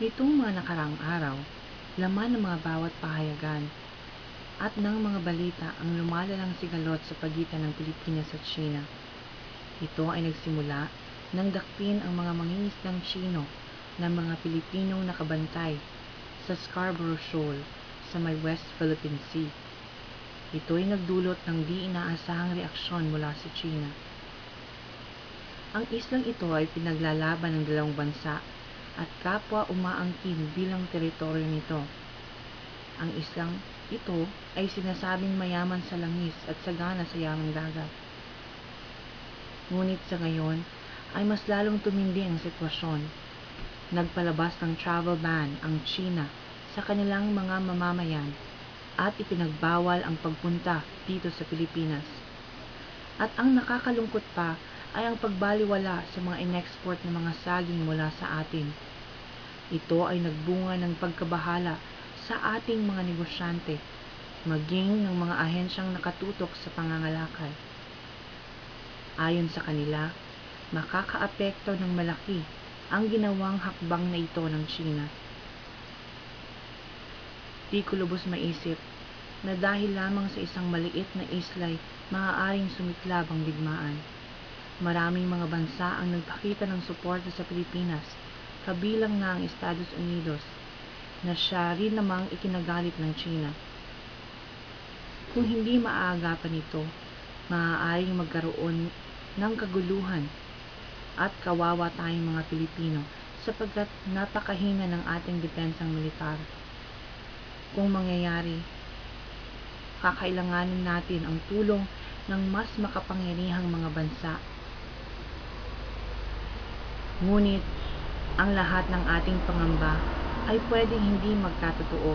Nitong mga nakaraang araw, laman ng mga bawat pahayagan at ng mga balita ang lumalalang sigalot sa pagitan ng Pilipinas at China. Ito ay nagsimula nang dakpin ang mga mangingisdang Chino ng mga Pilipinong nakabantay sa Scarborough Shoal sa may West Philippine Sea. Ito ay nagdulot ng di inaasahang reaksyon mula sa China. Ang islang ito ay pinaglalaban ng dalawang bansa at kapwa umaangkin bilang teritoryo nito. Ang islang ito ay sinasabing mayaman sa langis at sagana sa yamang dagat. Ngunit sa ngayon ay mas lalong tumindi ang sitwasyon. Nagpalabas ng travel ban ang China sa kanilang mga mamamayan at ipinagbawal ang pagpunta dito sa Pilipinas. At ang nakakalungkot pa ay ang pagbaliwala sa mga inexport na mga saging mula sa atin. Ito ay nagbunga ng pagkabahala sa ating mga negosyante, maging ng mga ahensyang nakatutok sa pangangalakal. Ayon sa kanila, makakaapekto ng malaki ang ginawang hakbang na ito ng China. Di ko lubos maisip na dahil lamang sa isang maliit na islay maaaring sumiklab ang digmaan. Maraming mga bansa ang nagpakita ng suporta sa Pilipinas, kabilang na ang Estados Unidos, na siya rin namang ikinagalit ng China. Kung hindi maaagapan ito, maaaring magkaroon ng kaguluhan at kawawa tayong mga Pilipino sapagkat napakahina ng ating depensang militar. Kung mangyayari, kakailanganin natin ang tulong ng mas makapangyarihang mga bansa. Ngunit, ang lahat ng ating pangamba ay pwedeng hindi magkatotoo.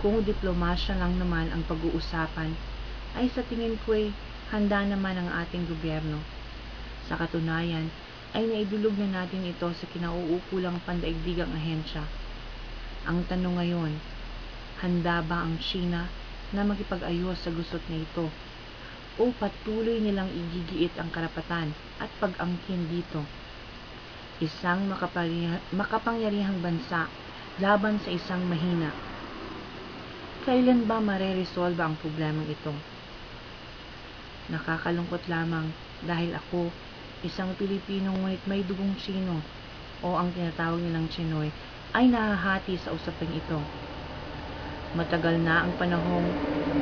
Kung diplomasya lang naman ang pag-uusapan, ay sa tingin ko'y handa naman ang ating gobyerno. Sa katunayan, ay naidulog na natin ito sa kinauukulang pandaigdigang ahensya. Ang tanong ngayon, handa ba ang China na makipag-ayos sa gusot na ito? O patuloy nilang igigiit ang karapatan at pag-angkin dito? Isang makapangyarihang bansa laban sa isang mahina. Kailan ba mareresolba ang problemang ito? Nakakalungkot lamang dahil ako, isang Pilipino ngunit may dugong Chino o ang tinatawag nilang Chinoy, ay nahahati sa usaping ito. Matagal na ang panahong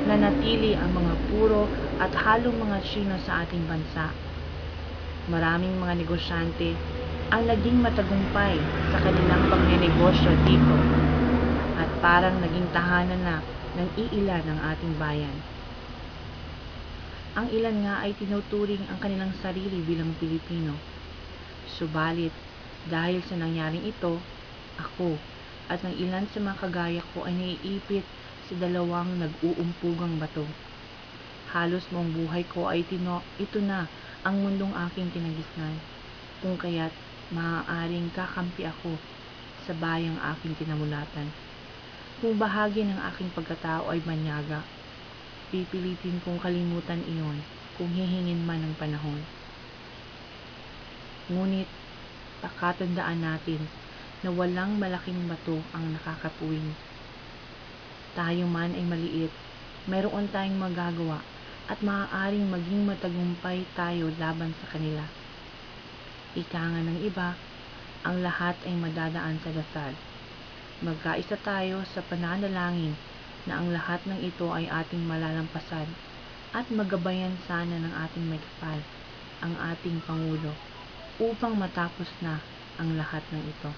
nanatili ang mga puro at halong mga Chino sa ating bansa. Maraming mga negosyante ang naging matagumpay sa kanilang pagnenegosyo dito at parang naging tahanan na ng iilan ng ating bayan. Ang ilan nga ay tinuturing ang kanilang sarili bilang Pilipino. Subalit, dahil sa nangyaring ito, ako at ng ilan sa mga kagaya ko ay naiipit sa dalawang nag-uumpugang bato. Halos mong buhay ko ay tino, ito na ang mundong aking kinagisnan, kung kaya't maaaring kakampi ako sa bayang aking kinamulatan. Kung bahagi ng aking pagkatao ay manyaga, pipilitin kong kalimutan iyon kung hihingin man ng panahon. Ngunit, pakatandaan natin na walang malaking bato ang nakakapuwing. Tayo man ay maliit, mayroon tayong magagawa at maaaring maging matagumpay tayo laban sa kanila. Ika nga ng iba, ang lahat ay madadaan sa dasal. Magkaisa tayo sa pananalangin na ang lahat ng ito ay ating malalampasan at magabayan sana ng ating may kapal, ang ating Pangulo, upang matapos na ang lahat ng ito.